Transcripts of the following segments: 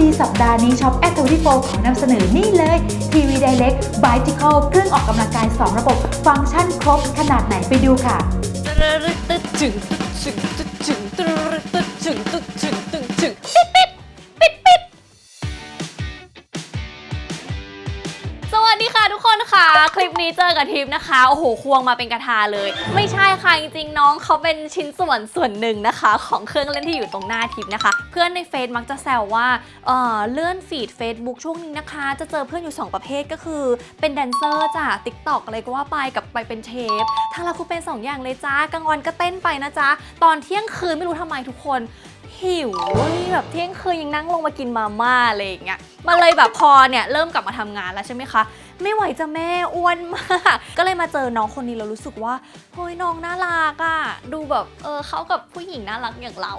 ดีสัปดาห์นี้ช็อปแอ t 24ขอนำเสนอนี่เลยทีวีไดเล็กบายจิคอลเครื่องออกกำลังกาย 2 ระบบ ฟังก์ชันครบขนาดไหนไปดูค่ะตึ๊ดจึงตึ๊ดจึงจึงจึงจึงจึง ค่ะทุกคนค่ะ คลิปนี้เจอกับทิปนะคะ โอ้โห ควงมาเป็นกระทาเลย ไม่ใช่ค่ะ จริงๆ น้องเขาเป็นชิ้นส่วนส่วนหนึ่งนะคะ ของเครื่องเล่นที่อยู่ตรงหน้าทิปนะคะ เพื่อนในเฟซมักจะแซวว่าเออเลื่อนฟีด Facebook ช่วงนี้นะคะ จะเจอเพื่อนอยู่ 2 ประเภทก็คือ เป็นแดนเซอร์จ้ะติ๊กตอกอะไรก็ว่าไปกับไปเป็นเชฟทางเราคุณเป็น 2 อย่างเลยจ้ากลางวันก็เต้นไปนะจ๊ะตอนเที่ยงคืนไม่รู้ทำไมทุกคน หิวแบบเที่ยงคืนยังนั่งลงมากินมาม่าอะไรอย่างเงี้ยมาเลยแบบพอเนี่ยเริ่มกลับมาทำงานแล้วใช่ไหมคะ ไม่ไหวจะแม่อ้วนมาก ก็เลยมาเจอน้องคนนี้เรารู้สึกว่าเฮ้ยน้องน่ารักอะดูแบบเออเขากับผู้หญิงน่ารักอย่างเรา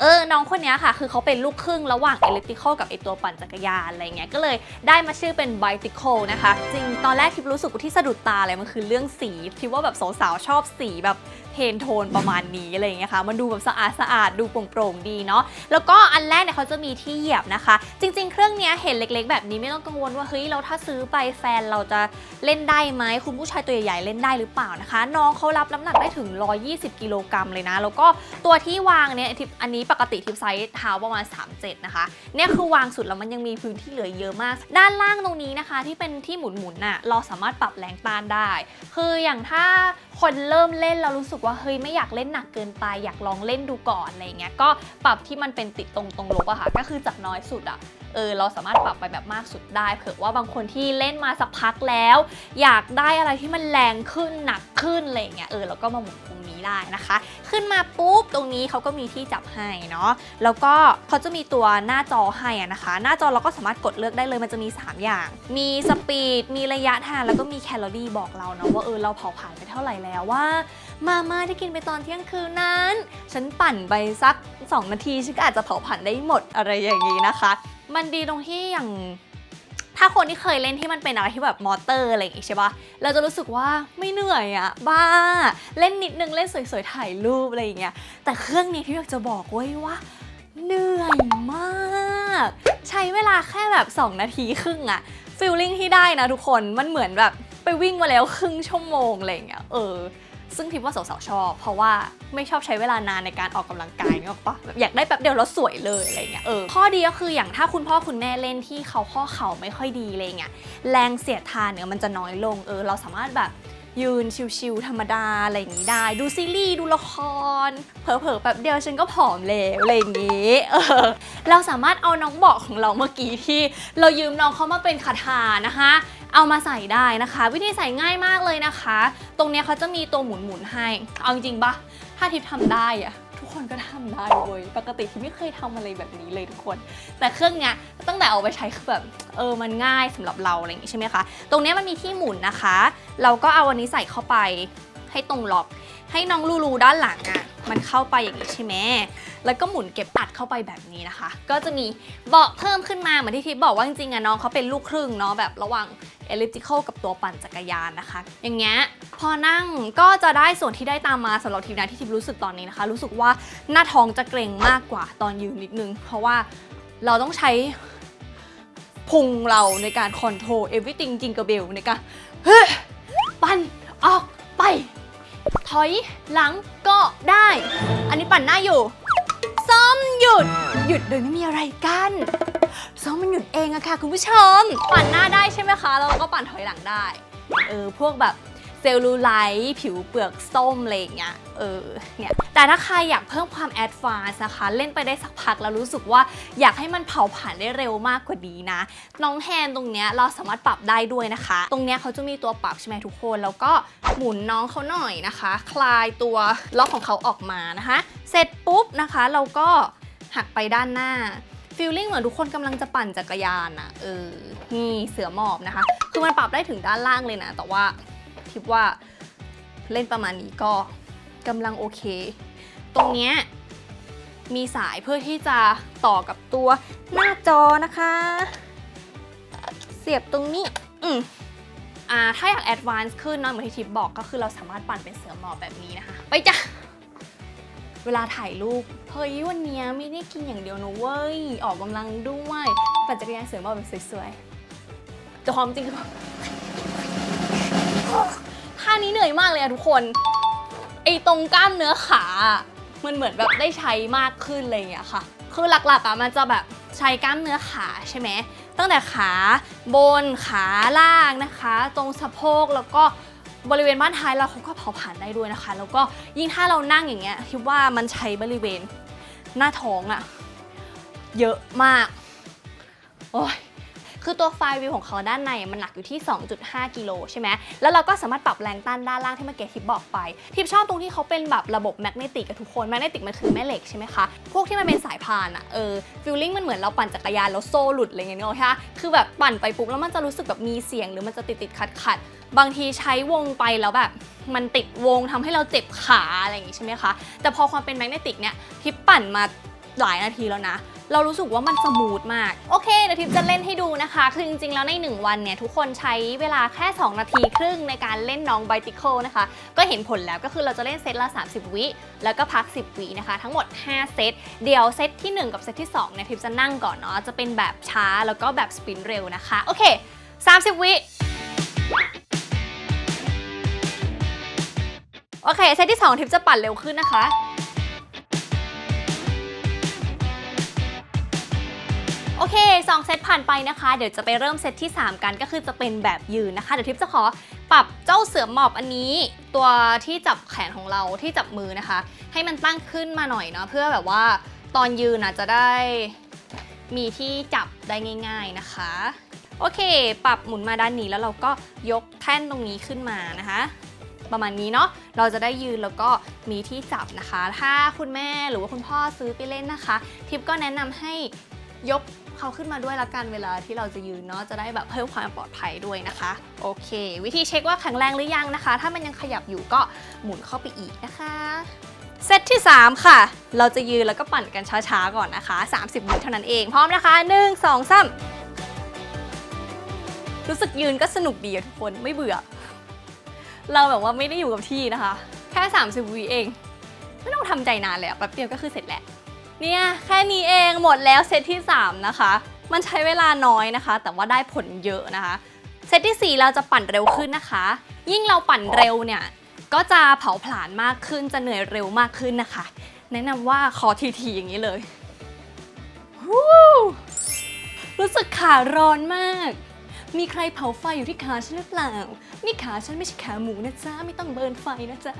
เออ น้องคนนี้ค่ะ คือเขาเป็นลูกครึ่งระหว่าง electrical กับไอตัวปั่นจักรยานอะไรเงี้ย ก็เลยได้มาชื่อเป็น bicycle นะคะ จริง ตอนแรกทิพรู้สึกที่สะดุดตาเลยมันคือเรื่องสีทิพว่าแบบสาวๆชอบสีแบบ เพนโทนประมาณนี้อะไรอย่างเงี้ยค่ะ มันดูแบบสะอาดสะอาดดูโปร่งๆดีเนาะ แล้วก็อันแรกเนี่ยเขาจะมีที่เหยียบนะคะ จริง ๆ เครื่องเนี้ยเห็นเล็ก ๆ แบบนี้ไม่ต้องกังวลว่าเฮ้ยเราถ้าซื้อไปแฟนเราจะเล่นได้ไหมคุณผู้ชายตัวใหญ่ๆเล่นได้หรือเปล่านะคะ น้องเขารับน้ำหนักได้ถึง 120 กิโลกรัมเลยนะ แล้วก็ตัวที่วางเนี่ยทิปอันนี้ปกติทิปไซส์เท้าประมาณ 37 นะคะ เนี่ยคือวางสุดแล้วมันยังมีพื้นที่เหลือเยอะมาก ด้านล่างตรงนี้นะคะ ที่เป็นที่หมุนๆน่ะเราสามารถปรับแรงต้านได้ คืออย่างถ้าคนเริ่มเล่นเรารู้สึกว่าเฮ้ยไม่อยากเล่นหนักเกินไป อยากลองเล่นดูก่อนอะไรเงี้ยก็ปรับที่มันเป็นติดตรงตรงลบอะค่ะ ก็คือจากน้อยสุดอะเออเราสามารถปรับไปแบบมากสุดได้เผื่อว่าบางคนที่เล่นมาสักพักแล้ว อยากได้อะไรที่มันแรงขึ้นหนักขึ้นอะไรเงี้ยเออเราก็มาหมุน นี้ได้นะคะ ขึ้นมาปุ๊บตรงนี้เขาก็มีที่จับให้เนาะแล้วก็เขาจะมีตัวหน้าจอให้นะคะ หน้าจอเราก็สามารถกดเลือกได้เลยมันจะมี 3 อย่าง มีสปีดมีระยะทางแล้วก็มีแคลอรี่บอกเราเนาะว่าเออเราเผาผลาญไปเท่าไหร่แล้วว่า มาม่าที่กินไปตอนเที่ยงคืนนั้น ฉันปั่นไปสัก 2 นาทีฉันก็อาจจะเผาผลาญได้หมดอะไรอย่างนี้นะคะ มันดีตรงที่อย่าง ถ้าคนที่เคยเล่นที่มันเป็นอะไรที่แบบมอเตอร์อะไรอย่างงี้ใช่ปะเราจะรู้สึกว่าไม่เหนื่อยอะบ้า เล่นนิดนึงเล่นสวยๆถ่ายรูปอะไรอย่างเงี้ย แต่เครื่องนี้ที่อยากจะบอกไว้ว่า เหนื่อยมาก ใช้เวลาแค่แบบ 2 นาทีครึ่งอะฟิลลิ่งที่ได้นะทุกคนมันเหมือนแบบไปวิ่งมาแล้วครึ่งชั่วโมงอะไรอย่างเงี้ยเออ ซึ่งทิพว่าสาวๆชอบ เพราะว่าไม่ชอบใช้เวลานานในการออกกำลังกายนึกออกปะอยากได้แป๊บเดียวแล้วสวยเลยอะไรเงี้ยเออข้อดีก็คืออย่างถ้าคุณพ่อคุณแม่เล่นที่เขาข้อเข่าไม่ค่อยดีอะไรเงี้ยแรงเสียดทานเนี่ยมันจะน้อยลงเออเราสามารถแบบยืนชิวๆธรรมดาอะไรอย่างนี้ได้ ดูซีรีส์ดูละคร เผลอๆแป๊บเดียวฉันก็ผอมแล้วอะไรอย่างนี้เออเราสามารถเอาน้องเบอกของเราเมื่อกี้ที่ เรายืมน้องเขามาเป็นคาถานะคะ เอามาใส่ได้นะคะ วิธีใส่ง่ายมากเลยนะคะ ตรงเนี้ยเขาจะมีตัวหมุนหมุนให้ เอาจริงๆปะถ้าทิพย์ทำได้อะทุกคนก็ทำได้เว้ยปกติทิพย์ไม่เคยทำอะไรแบบนี้เลยทุกคน แต่เครื่องเนี้ยตั้งแต่เอาไปใช้คือแบบเออมันง่ายสำหรับเราอะไรอย่างงี้ใช่ไหมคะ ตรงเนี้ยมันมีที่หมุนนะคะ เราก็เอาอันนี้ใส่เข้าไปให้ตรงล็อก ให้น้องลูลูด้านหลังอะ มันเข้าไปอย่างนี้ใช่ไหมแล้วก็หมุนเก็บอัดเข้าไปแบบนี้นะคะ ก็จะมีเบาะเพิ่มขึ้นมาเหมือนที่ทิพย์บอกว่าจริงๆอะน้องเขาเป็นลูกครึ่งเนาะแบบระหว่าง elliptical กับตัวปั่นจักรยานนะคะ อย่างเงี้ยพอนั่งก็จะได้ส่วนที่ได้ตามมาสำหรับทีมนะที่ทิพย์รู้สึกตอนนี้นะคะ รู้สึกว่าหน้าท้องจะเกร็งมากกว่าตอนยืนนิดนึง เพราะว่าเราต้องใช้พุงเราในการ control everything จริงกระเบลในการเฮ้ยปั่นออก อยหลังก็ได้ อันนี้ปั่นหน้าอยู่ซ้อมหยุด หยุดโดยไม่มีอะไรกันซ้อมมันหยุดเองอะค่ะ คุณผู้ชม ปั่นหน้าได้ใช่ไหมคะ แล้วเราก็ปั่นถอยหลังได้ เออ พวกแบบ ลลูไลท์ผิวเปลือกส้มอะไรอย่างเงี้ยเออเนี่ยแต่ถ้าใครอยากเพิ่มความแอดวานซ์นะคะ เล่นไปได้สักพักแล้วรู้สึกว่าอยากให้มันเผาผ่านได้เร็วมากกว่านี้นะ น้องแฮนตรงเนี้ยเราสามารถปรับได้ด้วยนะคะ ตรงเนี้ยเขาจะมีตัวปรับใช่ไหมทุกคน แล้วก็หมุนน้องเขาหน่อยนะคะ คลายตัวล็อกของเขาออกมานะคะ เสร็จปุ๊บนะคะ เราก็หักไปด้านหน้าฟีลลิ่งเหมือนทุกคนกำลังจะปั่นจักรยานอะเออนี่เสือหมอบนะคะ คือมันปรับได้ถึงด้านล่างเลยนะ แต่ว่า คิดว่าเล่นประมาณนี้ก็กำลังโอเค ตรงเนี้ยมีสายเพื่อที่จะต่อกับตัวหน้าจอนะคะ เสียบตรงนี้ อืมอ่าถ้าอยากแอดวานซ์ขึ้นนอะเหมือนที่ทิปบอกก็คือเราสามารถปั่นเป็นเสือหมอบแบบนี้นะคะ ไปจ้ะ เวลาถ่ายรูปเฮ้ยวันนี้ไม่ได้กินอย่างเดียวนะเว้ย ออกกำลังด้วยปั่นจักรยานเสริมมาแบบสวยๆแต่ความจริงคือ ท่านี้เหนื่อยมากเลยอะทุกคน ไอ้ตรงกล้ามเนื้อขาอะมันเหมือนแบบได้ใช้มากขึ้นอะไรอย่างเงี้ยค่ะ คือหลักๆอะมันจะแบบใช้กล้ามเนื้อขาใช่ไหม ตั้งแต่ขาบนขาล่างนะคะ ตรงสะโพกแล้วก็บริเวณบ้านท้ายเราเขาก็เผาผ่านได้ด้วยนะคะ แล้วก็ยิ่งถ้าเรานั่งอย่างเงี้ยคิดว่ามันใช้บริเวณหน้าท้องอะเยอะมาก โอ้ย คือตัวไฟวิวของเขาด้านในมันหนักอยู่ที่ 2.5 กิโลใช่ไหมแล้วเราก็สามารถปรับแรงต้านด้านล่างที่เมื่อกี้ทิปบอกไป ทิปชอบตรงที่เขาเป็นแบบระบบแมกเนติกกับทุกคน แมกเนติกมันคือแม่เหล็กใช่ไหมคะ พวกที่มันเป็นสายพานอะเออฟิลลิ่งมันเหมือนเราปั่นจักรยานแล้วโซ่หลุดอะไรเงี้ยเนอะคะคือแบบปั่นไปปุ๊บแล้วมันจะรู้สึกแบบมีเสียง หรือมันจะติดติดขัดขัดบางทีใช้วงไปแล้วแบบมันติดวงทำให้เราเจ็บขาอะไรอย่างงี้ใช่ไหมคะ แต่พอความเป็นแมกเนติกเนี่ยทิปปั่นมา หลายนาทีแล้วนะ เรารู้สึกว่ามันสมูทมาก โอเคเดี๋ยวทิปจะเล่นให้ดูนะคะ คือจริงๆ แล้วใน 1 วันเนี่ย ทุกคนใช้เวลาแค่ 2 นาทีครึ่งในการเล่นน้อง Bicycle นะคะ ก็เห็นผลแล้วก็คือเราจะเล่นเซตละ 30 วิ แล้วก็พัก 10 วินะคะ ทั้งหมด 5 เซต เดี๋ยวเซตที่ 1 กับเซตที่2เนี่ยทิปจะนั่งก่อนเนาะ จะเป็นแบบช้าแล้วก็แบบสปรินต์เร็วนะคะ โอเค 30 วิโอเคเซตที่ 2 ทิปจะปั่นเร็วขึ้นนะคะ เค2เซตผ่านไปนะคะ เดี๋ยวจะไปเริ่มเซตที่ 3 กันก็คือจะเป็นแบบยืนนะคะ เดี๋ยวทิปจะขอปรับเจ้าเสือหมอบอันนี้ ตัวที่จับแขนของเราที่จับมือนะคะ ให้มันตั้งขึ้นมาหน่อยเนาะเพื่อแบบว่าตอนยืนนะจะได้มีที่จับได้ง่าย ๆนะคะ โอเค ปรับหมุนมาด้านนี้แล้วเราก็ยกแท่นตรงนี้ขึ้นมานะคะ ประมาณนี้เนาะเราจะได้ยืนแล้วก็มีที่จับนะคะ ถ้าคุณแม่หรือว่าคุณพ่อซื้อไปเล่นนะคะ ทิปก็แนะนำให้ยก เขาขึ้นมาด้วยละกันเวลาที่เราจะยืนเนาะจะได้แบบเพิ่มความปลอดภัยด้วยนะคะ โอเค วิธีเช็คว่าแข็งแรงหรือยังนะคะ ถ้ามันยังขยับอยู่ก็หมุนเข้าไปอีกนะคะเซตที่ 3 ค่ะ เราจะยืนแล้วก็ปั่นกันช้าๆก่อนนะคะ 30วิเท่านั้นเองพร้อมนะคะ 1 2 3 รู้สึกยืนก็สนุกดีอะทุกคนไม่เบื่อ เราแบบว่าไม่ได้อยู่กับที่นะคะ แค่ 30วิเอง ไม่ต้องทำใจนานเลยอะแป๊บเดียวก็คือเสร็จแล้ว เนี่ยแค่นี้เองหมดแล้วเซตที่ 3 นะคะ มันใช้เวลาน้อยนะคะ แต่ว่าได้ผลเยอะนะคะ เซตที่ 4 เราจะปั่นเร็วขึ้นนะคะ ยิ่งเราปั่นเร็วเนี่ย ก็จะเผาผลาญมากขึ้นจะเหนื่อยเร็วมากขึ้นนะคะ แนะนำว่าคอทีๆอย่างนี้เลยรู้สึกขาร้อนมาก มีใครเผาไฟอยู่ที่ขาฉันหรือเปล่า นี่ขาฉันไม่ใช่ขาหมูนะจ๊ะ ไม่ต้องเบิร์นไฟนะจ๊ะ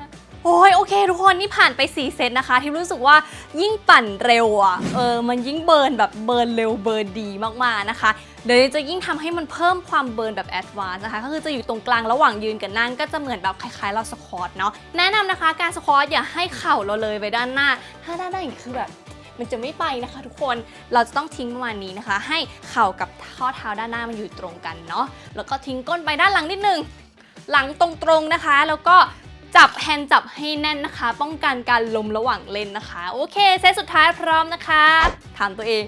โอ้ยโอเค ทุกคนนี่ผ่านไป 4 เซตนะคะ ที่รู้สึกว่ายิ่งปั่นเร็วอะเออมันยิ่งเบิร์นแบบเบิร์นเร็วเบิร์นดีมากๆนะคะเดี๋ยวจะยิ่งทำให้มันเพิ่มความเบิร์นแบบแอดวานซ์นะคะก็คือจะอยู่ตรงกลางระหว่างยืนกับนั่งก็จะเหมือนแบบคล้ายๆเราสควอตเนาะแนะนำนะคะการสควอตอย่าให้เข่าเราเลยไปด้านหน้า ถ้าด้านหน้าอย่างนี้คือแบบมันจะไม่ไปนะคะทุกคน เราจะต้องทิ้งประมาณนี้นะคะ ให้เข่ากับข้อเท้าด้านหน้ามันอยู่ตรงกันเนาะ แล้วก็ทิ้งก้นไปด้านหลังนิดนึง หลังตรงๆนะคะ แล้วก็ จับแฮนด์จับให้แน่นนะคะ ป้องกันการล้มระหว่างเล่นนะคะ โอเค เซตสุดท้ายพร้อมนะคะ ถามตัวเอง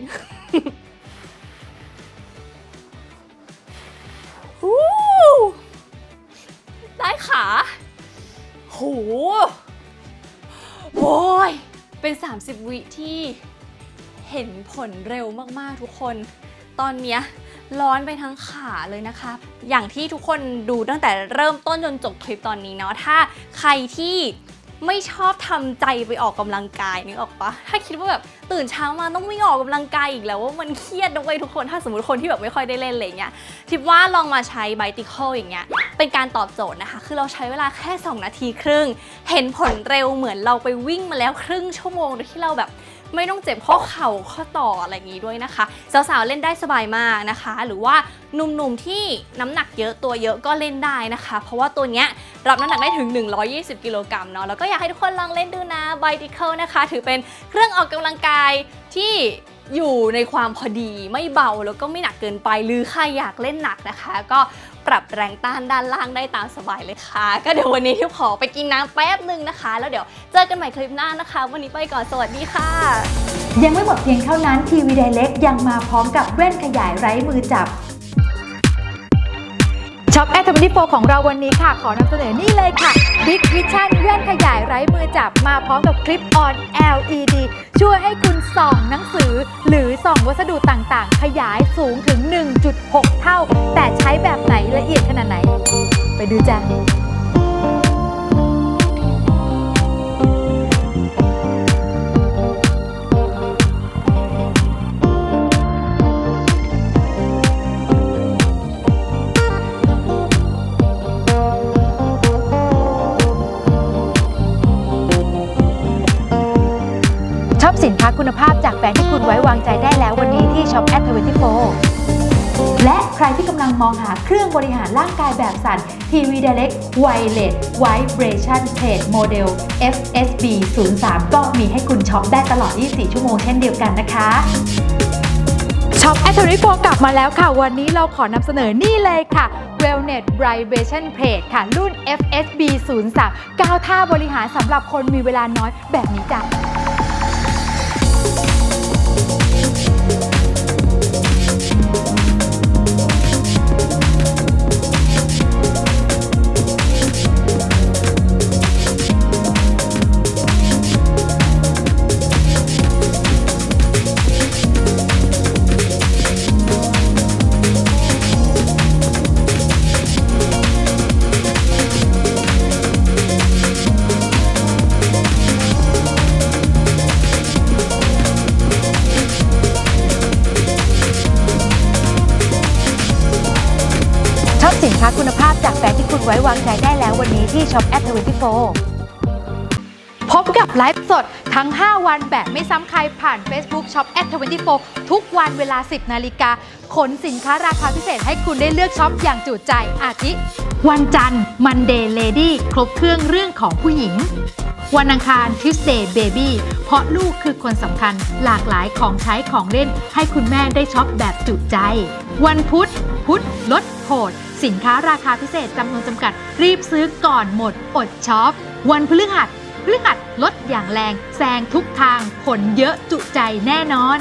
ฮู้ได้ขาโหโอ้ย เป็น 30 วิที่เห็นผลเร็วมาก ๆ ทุกคน ตอนเนี้ยร้อนไปทั้งขาเลยนะคะ อย่างที่ทุกคนดูตั้งแต่เริ่มต้นจนจบคลิปตอนนี้เนาะ ถ้า ใครที่ไม่ชอบทำใจไปออกกำลังกายนึกออกปะถ้าคิดว่าแบบตื่นเช้ามาต้องวิ่งออกกำลังกายอีกแล้วว่ามันเครียดด้วยทุกคน ถ้าสมมติคนที่แบบไม่ค่อยได้เล่นอะไรเงี้ยทิปว่าลองมาใช้ไบติคอลอย่างเงี้ย เป็นการตอบโจทย์นะคะ คือเราใช้เวลาแค่ 2 นาทีครึ่ง เห็นผลเร็วเหมือนเราไปวิ่งมาแล้วครึ่งชั่วโมงโดยที่เราแบบ ไม่ต้องเจ็บข้อเข่าข้อต่ออะไรอย่างนี้ด้วยนะคะ สาวๆเล่นได้สบายมากนะคะ หรือว่าหนุ่มๆที่น้ำหนักเยอะตัวเยอะก็เล่นได้นะคะ เพราะว่าตัวเนี้ยรับน้ำหนักได้ถึง 120 กิโลกรัมเนาะแล้วก็อยากให้ทุกคนลองเล่นดูนะ b i t i c l e นะคะ ถือเป็นเครื่องออกกำลังกายที่อยู่ในความพอดีไม่เบาแล้วก็ไม่หนักเกินไป หรือใครอยากเล่นหนักนะคะ ก็ ปรับแรงต้านด้านล่างได้ตามสบายเลยค่ะ ก็เดี๋ยววันนี้ทิพขอไปกินน้ำแป๊บหนึ่งนะคะ แล้วเดี๋ยวเจอกันใหม่คลิปหน้านะคะ วันนี้ไปก่อนสวัสดีค่ะ ยังไม่หมดเพียงเท่านั้นทีวีไดเล็กยังมาพร้อมกับแว่นขยายไร้มือจับ ช็อปแอทเวนตี้โฟของเราวันนี้ค่ะ ขอนำเสนอนี่เลยค่ะ Big Vision แว่นขยายไร้มือจับมาพร้อมกับคลิปออน LED ช่วยให้คุณส่องหนังสือ หรือส่องวัสดุต่างๆ ขยายสูงถึง 1.6 เท่า แต่ใช้แบบไหนละเอียดขนาดไหน ไปดูจ้ะ คุณภาพจากแบรนด์ที่คุณไว้วางใจได้แล้ววันนี้ที่ Shop at 24และใครที่กำลังมองหาเครื่องบริหารร่างกายแบบสั่น TV Direct Wireless Vibration Plate Model FSB 03ก็มีให้คุณช็อปได้ตลอด 24 ชั่วโมงเช่นเดียวกันนะคะช็อปแอ t 24กลับมาแล้วค่ะ วันนี้เราขอนำเสนอนี่เลยค่ะ Wellness Vibration Plate ค่ะ รุ่น FSB 03 9 ท่าบริหารสำหรับคนมีเวลาน้อยแบบนี้จ้ะ ไว้วางใจได้แล้ววันนี้ที่ Shop at 24พบกับไลฟ์สดทั้ง 5 วันแบบไม่ซ้ำใครผ่าน Facebook Shop at 24 ทุกวันเวลา 10 นาฬิกา ขนสินค้าราคาพิเศษให้คุณได้เลือกช็อปอย่างจุใจอาทิ วันจันทร์ Monday Lady ครบเครื่องเรื่องของผู้หญิง วันอังคาร Tuesday Baby เพราะลูกคือคนสำคัญหลากหลายของใช้ของเล่น ให้คุณแม่ได้ช็อปแบบจุใจ วันพุธ พุธลดโหด สินค้าราคาพิเศษจำนวนจำกัด รีบซื้อก่อนหมดอดช็อป วันพฤหัสพฤหัสลดอย่างแรงแซงทุกทางผลเยอะจุใจแน่นอน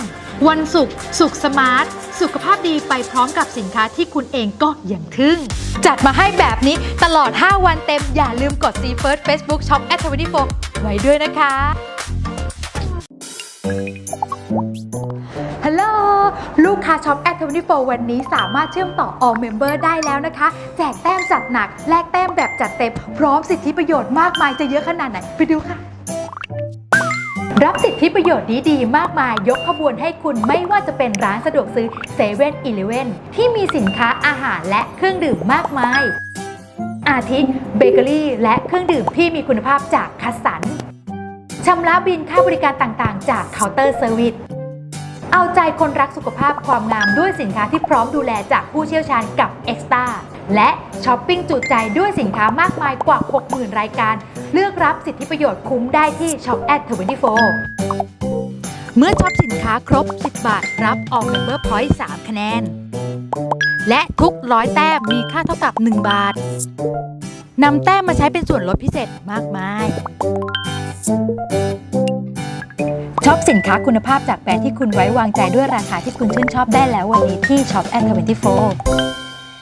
วันศุกร์สุขสมาร์ท สุขภาพดีไปพร้อมกับสินค้าที่คุณเองก็อย่างทึ่ง จัดมาให้แบบนี้ตลอด 5 วันเต็มอย่าลืมกด See First Facebook Shop at 24ไว้ด้วยนะคะ ลูกค้าช็อปแอ t 24วันนี้สามารถเชื่อมต่อ All Member ได้แล้วนะคะ แจกแต้มจัดหนัก แลกแต้มแบบจัดเต็ม พร้อมสิทธิประโยชน์มากมายจะเยอะขนาดไหน ไปดูค่ะ รับสิทธิประโยชน์ดีๆ มากมายยกขบวนให้คุณไม่ว่าจะเป็นร้านสะดวกซื้อ7 e เ e ่ e อที่มีสินค้าอาหารและเครื่องดื่มมากมาย อาทิเบเกอรี่และเครื่องดื่มที่มีคุณภาพจากคัสสันชำระบินค่าบริการต่างๆ จากเคาน์เตอร์เซอร์วิส เอาใจคนรักสุขภาพความงามด้วยสินค้าที่พร้อมดูแลจากผู้เชี่ยวชาญกับ e x t r a และช้อปปิ้งจุใจด้วยสินค้ามากมายกว่า 60,000 รายการ เลือกรับสิทธิประโยชน์คุ้มได้ที่ Shop at 24 เมื่อช็อปสินค้าครบ 10 บาท รับออก Member Point 3คะแนน และทุกร้อยแต้มมีค่าเท่ากับ 1 บาทนำแต้มมาใช้เป็นส่วนลดพิเศษมากมาย ช็อปสินค้าคุณภาพจากแบรนด์ที่คุณไว้วางใจด้วยราคาที่คุณชื่นชอบได้แล้ววันนี้ที่ Shop at 24